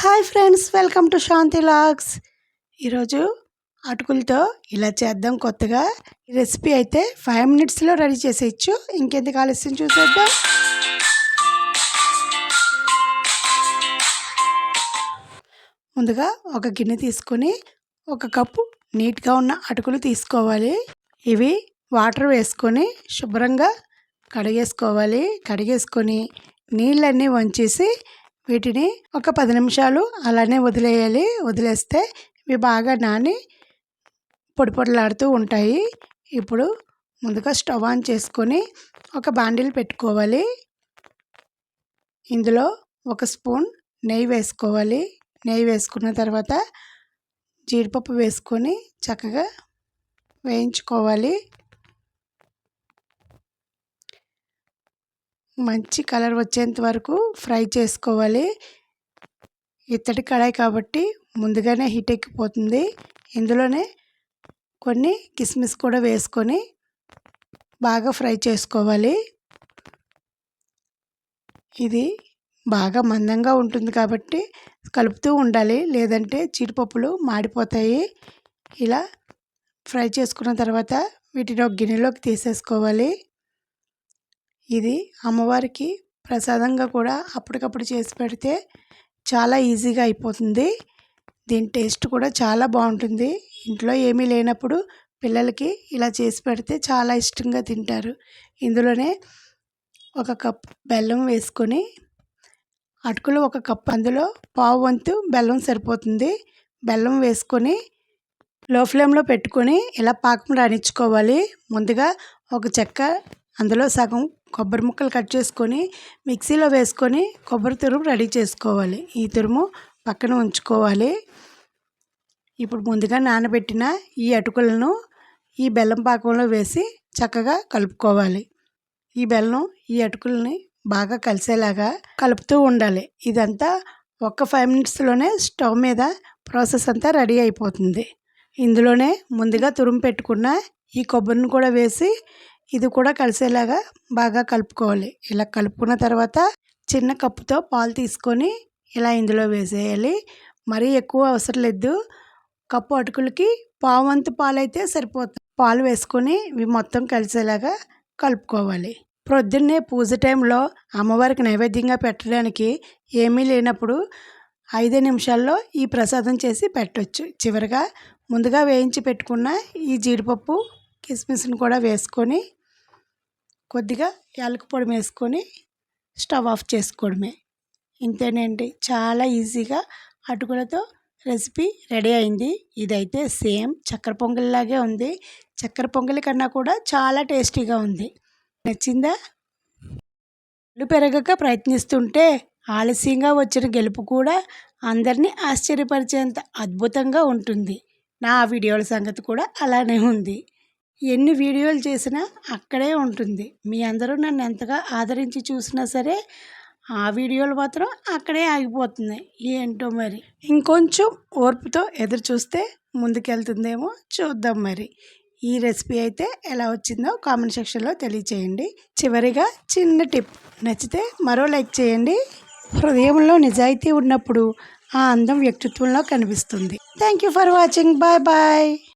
Hi friends welcome to Shanti logs. ఈరోజు అటుకులతో ఇలా చేద్దాం కొత్తగా. ఈ రెసిపీ అయితే ఫైవ్ మినిట్స్లో రెడీ చేసేయచ్చు. ఇంకెందుకు ఆలస్యం చూసేద్దాం. ముందుగా ఒక గిన్నె తీసుకొని ఒక కప్పు నీట్గా ఉన్న అటుకులు తీసుకోవాలి. ఇవి వాటర్ వేసుకొని శుభ్రంగా కడిగేసుకోవాలి. కడిగేసుకొని నీళ్ళన్నీ వంచేసి వీటిని ఒక పది నిమిషాలు అలానే వదిలేయాలి. వదిలేస్తే ఇవి బాగా నాని పొడి పొడిలాడుతూ ఉంటాయి. ఇప్పుడు ముందుగా స్టవ్ ఆన్ చేసుకొని ఒక బాండిల్ పెట్టుకోవాలి. ఇందులో ఒక స్పూన్ నెయ్యి వేసుకోవాలి. నెయ్యి వేసుకున్న తర్వాత జీడిపప్పు వేసుకొని చక్కగా వేయించుకోవాలి. మంచి కలర్ వచ్చేంత వరకు ఫ్రై చేసుకోవాలి. ఇత్తడి కడాయి కాబట్టి ముందుగానే హీట్ ఎక్కిపోతుంది. ఇందులోనే కొన్ని కిస్మిస్ కూడా వేసుకొని బాగా ఫ్రై చేసుకోవాలి. ఇది బాగా మందంగా ఉంటుంది కాబట్టి కలుపుతూ ఉండాలి. లేదంటే జీడిపప్పులు మాడిపోతాయి. ఇలా ఫ్రై చేసుకున్న తర్వాత వీటిని ఒక గిన్నెలోకి తీసేసుకోవాలి. ఇది అమ్మవారికి ప్రసాదంగా కూడా అప్పటికప్పుడు చేసి పెడితే చాలా ఈజీగా అయిపోతుంది. దీని టేస్ట్ కూడా చాలా బాగుంటుంది. ఇంట్లో ఏమీ లేనప్పుడు పిల్లలకి ఇలా చేసి పెడితే చాలా ఇష్టంగా తింటారు. ఇందులోనే ఒక కప్ బెల్లం వేసుకొని అటుకులు ఒక కప్ అందులో పావు వంతు బెల్లం సరిపోతుంది. బెల్లం వేసుకొని లో ఫ్లేమ్లో పెట్టుకొని ఇలా పాకం రాణించుకోవాలి ముందుగా ఒక చెక్క అందులో సగం కొబ్బరి ముక్కలు కట్ చేసుకొని మిక్సీలో వేసుకొని కొబ్బరి తురుము రెడీ చేసుకోవాలి. ఈ తురుము పక్కన ఉంచుకోవాలి. ఇప్పుడు ముందుగా నానబెట్టిన ఈ అటుకులను ఈ బెల్లం పాకంలో వేసి చక్కగా కలుపుకోవాలి. ఈ బెల్లం ఈ అటుకులని బాగా కలిసేలాగా కలుపుతూ ఉండాలి. ఇదంతా ఒక్క ఫైవ్ మినిట్స్లోనే స్టవ్ మీద ప్రాసెస్ అంతా రెడీ అయిపోతుంది. ఇందులోనే ముందుగా తురుము పెట్టుకున్న ఈ కొబ్బరిని కూడా వేసి ఇది కూడా కలిసేలాగా బాగా కలుపుకోవాలి. ఇలా కలుపుకున్న తర్వాత చిన్న కప్పుతో పాలు తీసుకొని ఇలా ఇందులో వేసేయాలి. మరీ ఎక్కువ అవసరం లేదు. కప్పు అటుకులకి పావంతు పాలు అయితే సరిపోతుంది. పాలు వేసుకొని ఇవి మొత్తం కలిసేలాగా కలుపుకోవాలి. ప్రొద్దున్నే పూజ టైంలో అమ్మవారికి నైవేద్యంగా పెట్టడానికి ఏమీ లేనప్పుడు ఐదు నిమిషాల్లో ఈ ప్రసాదం చేసి పెట్టవచ్చు చివరిగా ముందుగా వేయించి పెట్టుకున్న ఈ జీడిపప్పు కిస్మిస్ని కూడా వేసుకొని కొద్దిగా యాలకు పొడి వేసుకొని స్టవ్ ఆఫ్ చేసుకోవడమే. ఇంతేనండి. చాలా ఈజీగా అటుకులతో రెసిపీ రెడీ అయింది. ఇదైతే సేమ్ చక్కెర పొంగల్లాగే ఉంది. చక్కెర పొంగలి కన్నా కూడా చాలా టేస్టీగా ఉంది. నచ్చిందా? ఇల్లు పెరగక ప్రయత్నిస్తుంటే ఆలస్యంగా వచ్చిన గెలుపు కూడా అందరినీ ఆశ్చర్యపరిచేంత అద్భుతంగా ఉంటుంది. నా వీడియోల సంగతి కూడా అలానే ఉంది. ఎన్ని వీడియోలు చేసినా అక్కడే ఉంటుంది. మీ అందరూ నన్ను ఎంతగా ఆదరించి చూసినా సరే ఆ వీడియోలు మాత్రం అక్కడే ఆగిపోతున్నాయి. ఏంటో మరి? ఇంకొంచెం ఓర్పుతో ఎదురు చూస్తే ముందుకెళ్తుందేమో చూద్దాం మరి. ఈ రెసిపీ అయితే ఎలా వచ్చిందో కామెంట్ సెక్షన్లో తెలియచేయండి. చివరిగా చిన్న టిప్. నచ్చితే మరో లైక్ చేయండి. హృదయంలో నిజాయితీ ఉన్నప్పుడు ఆ అందం వ్యక్తిత్వంలో కనిపిస్తుంది. Thank you for watching. Bye bye.